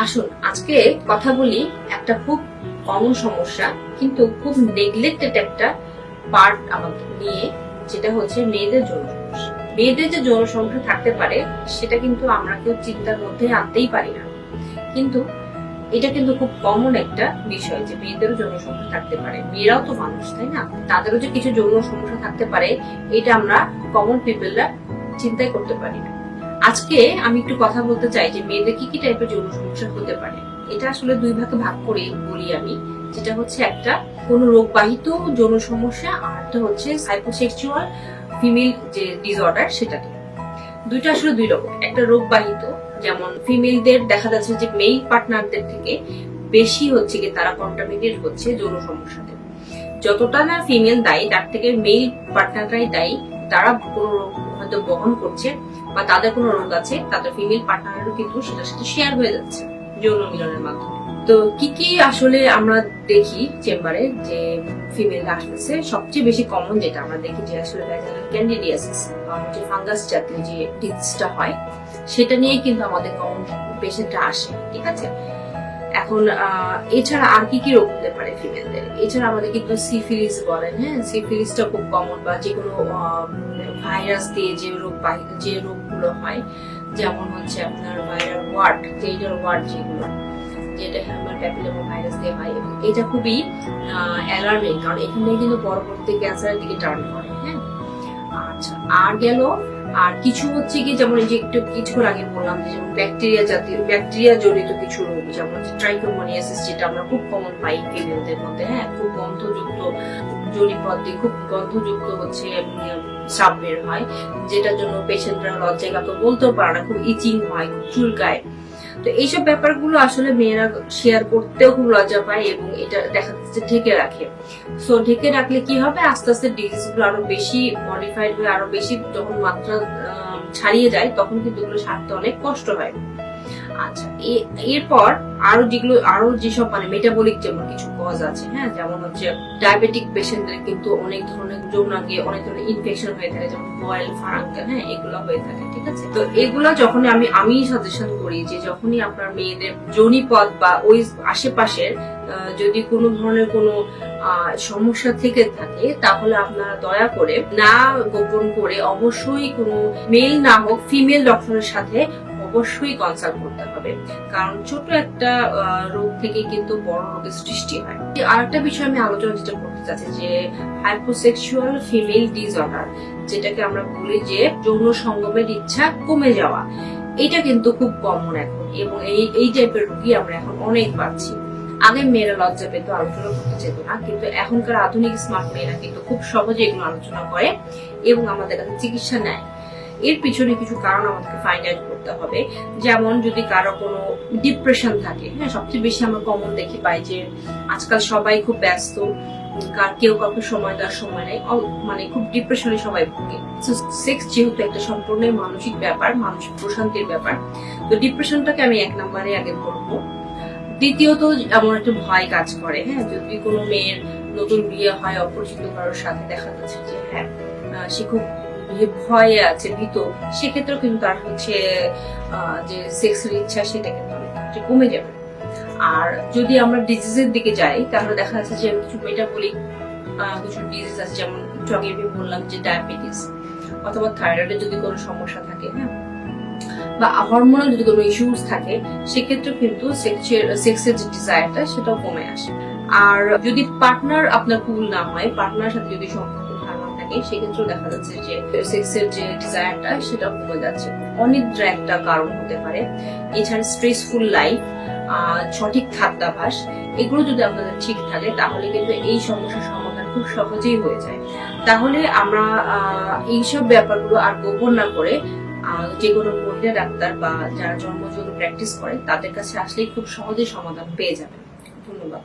আসুন, আজকে কথা বলি একটা খুব কমন সমস্যা, কিন্তু খুব নেগলেক্টেড একটা পার্ট আমাদের নিয়ে, যেটা হচ্ছে মেয়েদের যৌন সমস্যা। মেয়েদের যে যৌন সমস্যা থাকতে পারে, সেটা কিন্তু আমরা কেউ চিন্তার মধ্যে আনতেই পারি না। কিন্তু এটা কিন্তু খুব কমন একটা বিষয় যে মেয়েদেরও যৌন সমস্যা থাকতে পারে। মেয়েরাও তো মানুষ, তাই না? তাদেরও যে কিছু যৌন সমস্যা থাকতে পারে, এটা আমরা কমন পিপলরা চিন্তাই করতে পারি না। আজকে আমি একটু কথা বলতে চাই যে মেয়েদের কি কি টাইপের যৌন সমস্যা হতে পারে? এটা আসলে দুই ভাগে ভাগ করে বলি আমি। যেটা হচ্ছে একটা, কোন রোগবাহিত যৌন সমস্যা, আর একটা হচ্ছে সাইকোসেক্সুয়াল ফিমেল যে ডিসঅর্ডার সেটা দুইটা আসলে দুই রকম। একটা রোগবাহিত, যেমন ফিমেলদের দেখা যাচ্ছে যে মেল পার্টনারদের থেকে বেশি হচ্ছে কি তারা কন্টামিনেট হচ্ছে যৌন সমস্যাতে। যতটা না ফিমেল দায়ী, তার থেকে মেল পার্টনাররাই দায়ী, তারা কোনো রোগ হয়তো বহন করছে। বা তাদের কোনো রোগ আছে, তাদের ফিমেল পার্টনারেরও কিন্তু সেটার সাথে শেয়ার হয়ে যাচ্ছে যৌন মিলনের মাধ্যমে। তো কি কি আসলে আমরা দেখি চেম্বারে যে ফিমেল আসতেছে, সবচেয়ে বেশি কমন যেটা আমরা দেখি যে আসলে ক্যান্ডিডিয়াসিস যে ফাঙ্গাস জাতীয় যে ডিজিজটা হয়, সেটা নিয়ে কিন্তু আমাদের কমন পেশেন্টরা আসে, ঠিক আছে? এখন এছাড়া আর কি কি রোগ হতে পারে ফিমেলদের এছাড়া আমাদের কিন্তু সিফিলিস বলেন হ্যাঁ? সিফিলিসটা খুব কমন বা যে কোনো ভাইরাস দিয়ে যে রোগ যে রোগগুলো হয়, যেমন হচ্ছে আপনার ভাইরাল ওয়ার্ড জেইডার ওয়ার্ড যেগুলো, যেটা হ্যামার প্যাপিলোমা ভাইরাস দিয়ে হয় এটা খুবই অ্যালার্মিং কারণ এখান কিন্তু পরবর্তীতে ক্যান্সারের দিকে টার্ন করে হ্যাঁ? আচ্ছা আর গেল আর কিছু হচ্ছে কি, যেমন এই যে একটু কিছুক্ষণ আগে বললাম যে যেমন ব্যাকটেরিয়া জাতীয় ব্যাকটেরিয়া জড়িত কিছু রোগ, যেমন ট্রাইকোমোনিয়াসিস যেটা আমরা খুব কমন পাই ফিমেলদের মধ্যে হ্যাঁ খুব গন্ধযুক্ত জরিপদ দিয়ে খুব গন্ধযুক্ত হচ্ছে সাপ হয়, যেটার জন্য পেশেন্টরা লজ্জায় কাউকে বলতেও পারে না, খুব ইচিং হয় চুলকায়। তো এইসব ব্যাপারগুলো আসলে মেয়েরা শেয়ার করতেও খুব লজ্জা পায় এবং এটা দেখা যাচ্ছে ঢেকে রাখে। সো ঢেকে রাখলে কি হবে? আস্তে আস্তে ডিজিজগুলো আরও বেশি মডিফাইড হয়ে আরও বেশি যখন মাত্রা ছাড়িয়ে যায়, তখন কিন্তু এগুলো সারতে অনেক কষ্ট হয়। আচ্ছা এরপর আরও যেগুলো, আরও যেসব মানে মেটাবলিক যেমন কিছু কজ আছে হ্যাঁ যেমন হচ্ছে ডায়াবেটিক পেশেন্টদের কিন্তু অনেক ধরনের যৌনাঙ্গে অনেক ধরনের ইনফেকশন হয়ে থাকে, যেমন বয়েল হ্যাঁ এগুলো হয়ে থাকে, ঠিক আছে? তো এগুলো আমি আমি সাজেশন করি যে যখনই আপনার মেয়েদের বা ওই আশেপাশের যদি কোনো ধরনের কোনো সমস্যা থেকে থাকে, তাহলে আপনারা দয়া করে না গোপন করে অবশ্যই কোনো মেল না হোক ফিমেল ডক্টরের সাথে অবশ্যই কনসাল্ট করতে হবে। কারণ ছোট একটা রোগ থেকে কিন্তু বড় রোগের সৃষ্টি হয়। আর একটা বিষয় আমি আলোচনা যেটা করতে চাচ্ছি যে হাইপোসেক্সুয়াল ফিমেল ডিসঅর্ডার যেটাকে আমরা বলি যে, যৌন সঙ্গমের ইচ্ছা কমে যাওয়া, এটা কিন্তু খুব কমন এখন এবং এই এই টাইপের রোগী আমরা এখন অনেক পাচ্ছি। আগে মেয়েরা লজ্জা পেত, আলোচনা করতে যেত না, কিন্তু এখনকার আধুনিক স্মার্ট মেয়েরা কিন্তু খুব সহজে এগুলো আলোচনা করে এবং আমাদের কাছে চিকিৎসা নেয়। এর পিছনে কিছু কারণ আমাদেরকে ফাইন্ড আউট করতে হবে। যেমন যদি কারও কোনো ডিপ্রেশন থাকে হ্যাঁ সবচেয়ে বেশি আমরা কমন দেখি পাই যে আজকাল সবাই খুব ব্যস্ত, কার কেউ কাউকে সময় দেওয়ার সময় নেই মানে খুব ডিপ্রেশনে সবাই ভুগে। সেক্স যেহেতু একটা সম্পূর্ণ মানসিক ব্যাপার, মানসিক প্রশান্তির ব্যাপার, তো ডিপ্রেশনটাকে আমি এক নম্বরে আগে বলব দ্বিতীয়ত, এমন একটা ভয় কাজ করে হ্যাঁ যদি কোনো মেয়ের নতুন বিয়ে হয়, অপরিচিত কারোর সাথে দেখা যাচ্ছে যে হ্যাঁ সে খুব ভয়ে আছে, ভীত। সেক্ষেত্রেও কিন্তু তার হচ্ছে যে সেক্সের ইচ্ছা সেটা কিন্তু কমে যাবে। আর যদি আমরা ডিজিজের দিকে যাই, তাহলে দেখা যাচ্ছে যে কিছু মেটাবলিক কিছু ডিজিজ আছে, যেমন একটু আগে বললাম যে ডায়াবেটিস অথবা থাইরয়েডের যদি কোনো সমস্যা থাকে হ্যাঁ? বা হরমোনাল যদি কোনো ইস্যুস থাকে সেক্ষেত্রে কিন্তু সেক্সের যে ডিজায়ারটা সেটাও কমে আসে। আর যদি পার্টনার আপনার কুল না হয় পার্টনার সাথে যদি সম্পর্ক থাকে, সেক্ষেত্রেও দেখা যাচ্ছে যে সেক্সের যে ডিজায়ারটা সেটা কমে যাচ্ছে। অনিদ্রা একটা কারণ হতে পারে। এছাড়া স্ট্রেসফুল লাইফ সঠিক খাদ্যাভাস এগুলো যদি আপনাদের ঠিক থাকে, তাহলে কিন্তু এই সমস্যার সমাধান খুব সহজেই হয়ে যায়। তাহলে আমরা এইসব ব্যাপারগুলো আর গোপন না করে যে কোনো মহিলা ডাক্তার বা যারা জন্মযোগ প্র্যাকটিস করে, তাদের কাছে আসলেই খুব সহজেই সমাধান পেয়ে যাবেন। ধন্যবাদ।